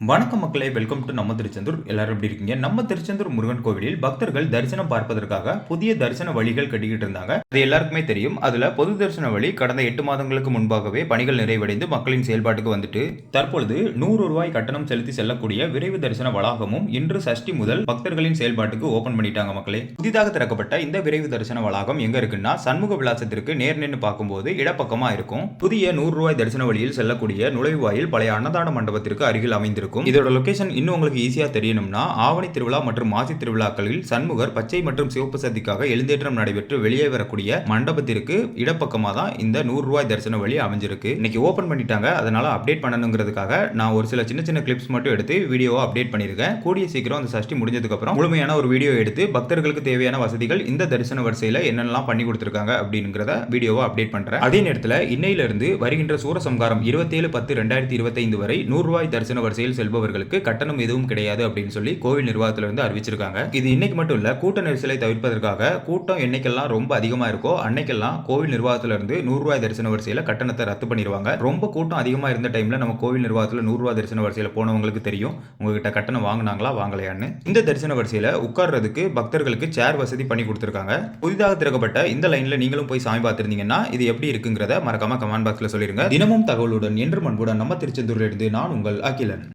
வணக்கம் மக்களே welcome to நம்ம திருச்செந்தூர். எல்லாரும் எப்படி இருக்கீங்க? நம்ம திருச்செந்தூர் முருகன் கோவிலில் பக்தர்கள் தரிசனம் பார்ப்பதற்காக புதிய தரிசன வழிகள் கட்டிக்கிட்டு இருந்தாங்க. அது எல்லாருக்குமே தெரியும். அதுல பொது தரிசன வழி கடந்த எட்டு மாதங்களுக்கு முன்பாகவே பணிகள் நிறைவடைந்து மக்களின் செயல்பாட்டுக்கு வந்துட்டு தற்பொழுது நூறு ரூபாய் கட்டணம் செலுத்தி செல்லக்கூடிய விரைவு தரிசன வளாகமும் இன்று சஷ்டி முதல் பக்தர்களின் செயல்பாட்டுக்கு ஓபன் பண்ணிட்டாங்க மக்களே. புதிதாக திறக்கப்பட்ட இந்த விரைவு தரிசன வளாகம் எங்க இருக்குன்னா சண்முக விலாசத்திற்கு நேர் நின்று பார்க்கும்போது இடப்பக்கமா இருக்கும். புதிய நூறு ரூபாய் தரிசன வழியில் செல்லக்கூடிய நுழைவாயில் பழைய அன்னதான மண்டபத்திற்கு அருகில் அமைந்திருக்கும். இருக்கும். இதோட லொகேஷன் இன்னும் உங்களுக்கு ஈஸியாக தெரியணும்னா ஆவணி திருவிழா மற்றும் மாசி திருவிழாக்களில் சண்முகர் பச்சை மற்றும் சிவப்பு சதிக்காக எழுந்தேற்றம் நடைபெற்று வெளியே வரக்கூடிய மண்டபத்திற்கு இடப்பக்கமா தான் இந்த நூறு ரூபாய் தரிசன வழி அமைஞ்சிருக்கு. இன்னைக்கு ஓபன் பண்ணிட்டாங்க. அதனால அப்டேட் பண்ணணுங்கிறதுக்காக நான் ஒரு சில சின்ன சின்ன கிளிப்ஸ் மட்டும் எடுத்து வீடியோவை அப்டேட் பண்ணியிருக்கேன். கூடிய சீக்கிரம் அந்த சஷ்டி முடிஞ்சதுக்கு அப்புறம் முழுமையான ஒரு வீடியோ எடுத்து பக்தர்களுக்கு தேவையான வசதிகள் இந்த தரிசன வரிசையில என்னென்னலாம் பண்ணி கொடுத்துருக்காங்க அப்படிங்கிறத வீடியோவை அப்டேட் பண்றேன். அதே நேரத்தில் இன்னையிலிருந்து வருகின்ற சூரசம்காரம் இருபத்தேழு பத்து ரெண்டாயிரத்தி இருபத்தைந்து வரை நூறு ரூபாய் தரிசன வரிசையில் செல்பவர்களுக்கு கட்டணம் எதுவும் கிடையாது அப்படின்னு சொல்லி கோவில் நிர்வாகத்திலிருந்து அறிவிச்சிருக்காங்க. இது இன்னைக்கு மட்டும் இல்ல கூட்ட நெரிசலை தவிர்ப்பதற்காக கூட்டம் என்னைக்கெல்லாம் ரொம்ப அதிகமா இருக்கோ அன்னைக்கெல்லாம் கோவில் நிர்வாகத்திலிருந்து நூறு ரூபாய் தரிசன வரிசையில கட்டணத்தை ரத்து பண்ணிடுவாங்க ரொம்ப கூட்டம் அதிகமா இருந்த டைம்ல நம்ம கோவில் நிர்வாகத்தில் நூறு ரூபாய் தரிசன வரிசையில போனவங்களுக்கு தெரியும் உங்ககிட்ட கட்டணம் வாங்கினாங்களா வாங்கலையான்னு. இந்த தரிசன வரிசையில உட்கார்றதுக்கு பக்தர்களுக்கு சேர் வசதி பண்ணி கொடுத்துருக்காங்க. புதிதாக திறக்கப்பட்ட இந்த லைன்ல நீங்களும் போய் சாமி பார்த்திருந்தீங்கன்னா இது எப்படி இருக்குங்கிறத மறக்காம கமெண்ட் பாக்ஸ்ல சொல்லிருங்க. தினமும் தகவலுடன் என்று மண்புடன் நம்ம திருச்செந்தூர்ல இருந்து நான் உங்கள் அகிலன்.